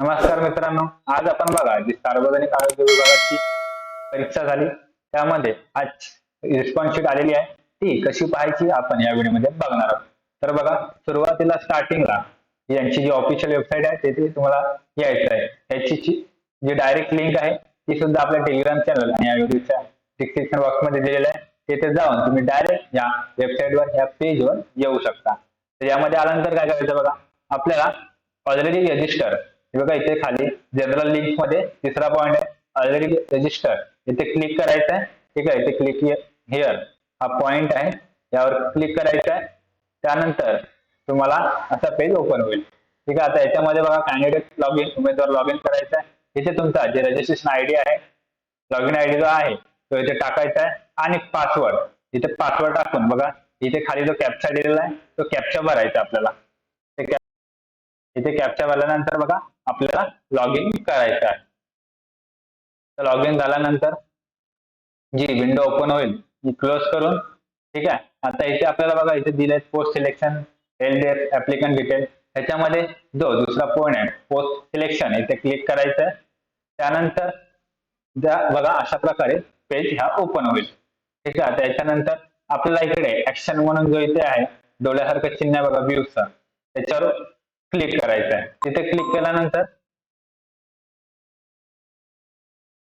नमस्कार मित्रांनो आज आपण बघा जी सार्वजनिक आरोग्य विभागाची परीक्षा झाली त्यामध्ये आज रिस्पॉन्स शीट आलेली आहे. ती कशी पाहायची आपण या व्हिडिओमध्ये बघणार आहोत. तर बघा सुरुवातीला स्टार्टिंगला यांची जी ऑफिशियल वेबसाईट आहे तेथे तुम्हाला यायचं आहे याची जी- जी डायरेक्ट लिंक आहे ती सुद्धा आपल्या टेलिग्राम चॅनल आणि या व्हिडिओच्या डिस्क्रिप्शन बॉक्समध्ये दिलेलं आहे. तेथे जाऊन तुम्ही डायरेक्ट या वेबसाईटवर या पेजवर येऊ शकता. तर यामध्ये आल्यानंतर काय करायचं बघा आपल्याला ऑलरेडी रजिस्टर हे बघा इथे खाली जनरल लिंकमध्ये तिसरा पॉईंट आहे. ऑलरेडी रजिस्टर इथे क्लिक करायचं आहे ठीक आहे इथे क्लिक हिअर हा पॉइंट आहे. यावर क्लिक करायचं आहे त्यानंतर तुम्हाला असा पेज ओपन होईल. ठीक आहे आता याच्यामध्ये बघा कॅन्डिडेट लॉग इन उमेदवार लॉग इन करायचा आहे इथे तुमचा जे रजिस्ट्रेशन आयडी आहे लॉग इन आयडी जो आहे तो इथे टाकायचा आहे आणि पासवर्ड इथे पासवर्ड टाकून बघा इथे खाली जो कॅप्चा दिलेला आहे तो कॅप्चा भरायचा आपल्याला. इथे कॅप्चा भरल्यानंतर बघा आपल्याला लॉग इन करायचं आहे. तर लॉग इन झाल्यानंतर जी विंडो ओपन होईल ती क्लोज करून ठीक आहे? आता इथे आपल्याला बघा इथे दिले post selection L D F applicant detail ह्याच्यामध्ये जो दुसरा पॉईंट आहे पोस्ट सिलेक्शन इथे क्लिक करायचं आहे त्यानंतर ज्या बघा अशा प्रकारे पेज ह्या ओपन होईल. ठीक आहे? आता याच्यानंतर आपल्याला इकडे ऍक्शन म्हणून जो इथे आहे डोळ्यासारखं चिन्ह आहे बघा व्ह्यूचा त्याच्यावर क्लिक करायचं आहे क्लिक केल्यानंतर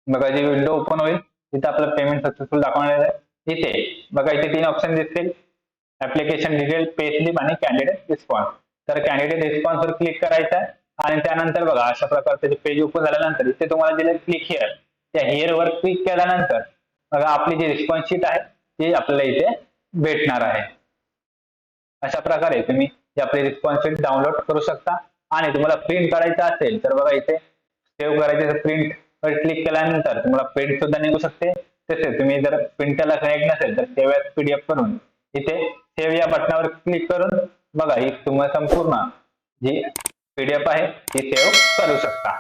बघा जी विंडो ओपन होईल, तिथे आपलं पेमेंट सक्सेसफुल दाखवणार आहे. इथे, बघा इथे तीन ऑप्शन दिसतील. ऍप्लिकेशन डिटेल पे स्लिप आणि कॅन्डिडेट रिस्पॉन्स तर कॅन्डिडेट रिस्पॉन्स वर क्लिक करायचं आहे आणि त्यानंतर बघा, अशा प्रकारचे पेज ओपन झाल्यानंतर, इथे तुम्हाला दिले क्लिक हिअर त्या हिअर वर क्लिक केल्यानंतर, बघा, आपली जी रिस्पॉन्स शीट आहे, ती आपल्याला इथे भेटणार आहे. अशा प्रकारे तुम्ही जी आपले रिस्पॉन्स शीट डाउनलोड करू शकता. आणि तुम्हाला प्रिंट करायचं असेल तर बघा इथे सेव्ह करायचे प्रिंट वर क्लिक केल्यानंतर तुम्हाला प्रिंट सुद्धा निघू शकते. तसेच तुम्ही जर प्रिंटरला कनेक्ट नसेल तर सेव्ह एज पीडीएफ करून इथे सेव्ह या बटनावर क्लिक करून बघा ही तुम्हाला संपूर्ण जी पीडीएफ आहे ती सेव्ह करू शकता.